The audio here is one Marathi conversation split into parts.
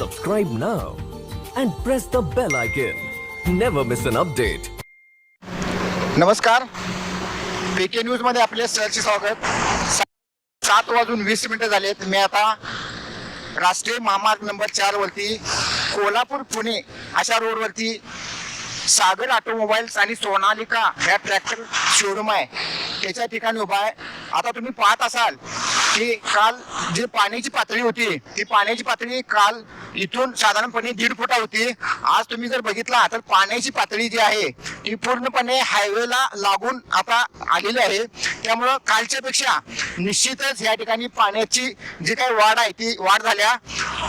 subscribe now and press the bell icon. Never miss an update. नमस्कार. पीके न्यूजमध्ये आपले सहर्ष स्वागत. सा- सात वाजून वीस मिनिटं झालेत. मी आता राष्ट्रीय महामार्ग नंबर चार वरती कोल्हापूर पुणे अशा रोडवरती सागर ऑटोमोबाईल्स आणि सोनालिका ह्या ट्रॅक्टर शोरूम आहे. त्याच्या ठिकाणी उभा आहे. आता तुम्ही पाहत असाल की काल जी पाण्याची पातळी होती ती पाण्याची पातळी काल इथून साधारणपणे दीड फुटा होती. आज तुम्ही जर बघितला तर पाण्याची पातळी जी आहे ती पूर्णपणे हायवेला लागून आता आलेली आहे. त्यामुळं कालच्या पेक्षा निश्चितच या ठिकाणी पाण्याची जी काही वाढ आहे ती वाढ झाल्या.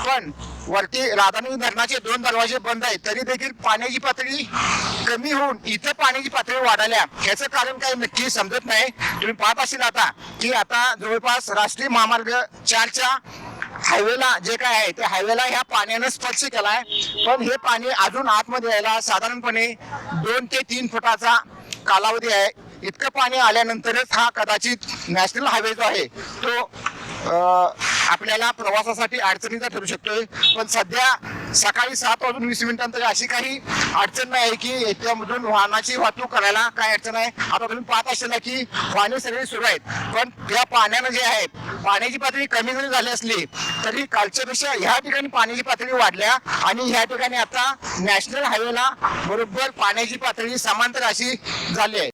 पण वरती राधानगरी धरणाचे दोन दरवाजे बंद आहेत. तरी देखील पाण्याची पातळी कमी होऊन इथं पाण्याची पातळी वाढाल्या. याचं कारण काय नक्की समजत नाही. तुम्ही पाहत असेल आता की आता जवळपास राष्ट्रीय महामार्ग चारच्या हायवेला जे काय आहे त्या हायवेला ह्या पाण्यानं स्पर्श केलाय. पण हे पाणी अजून आतमध्ये यायला साधारणपणे दोन ते तीन फुटाचा कालावधी आहे. इतकं पाणी आल्यानंतरच हा कदाचित नॅशनल हायवे जो आहे तो आपल्याला प्रवासासाठी अडचणीचा ठरू शकतोय. पण सध्या सकाळी सात वाजून वीस मिनिटांत अशी काही अडचण नाही आहे की याच्यामधून वाहनाची वाहतूक करायला काय अडचण आहे आता तुम्ही पाहत असेल की वाहने सगळे सुरू आहेत. पण या पाण्यानं जे आहे पाण्याची पातळी कमी जरी झाली असली तरी कालच्यापेक्षा ह्या ठिकाणी पाण्याची पातळी वाढल्या आणि ह्या ठिकाणी आता नॅशनल हायवेला बरोबर पाण्याची पातळी समांतर अशी झाली आहे.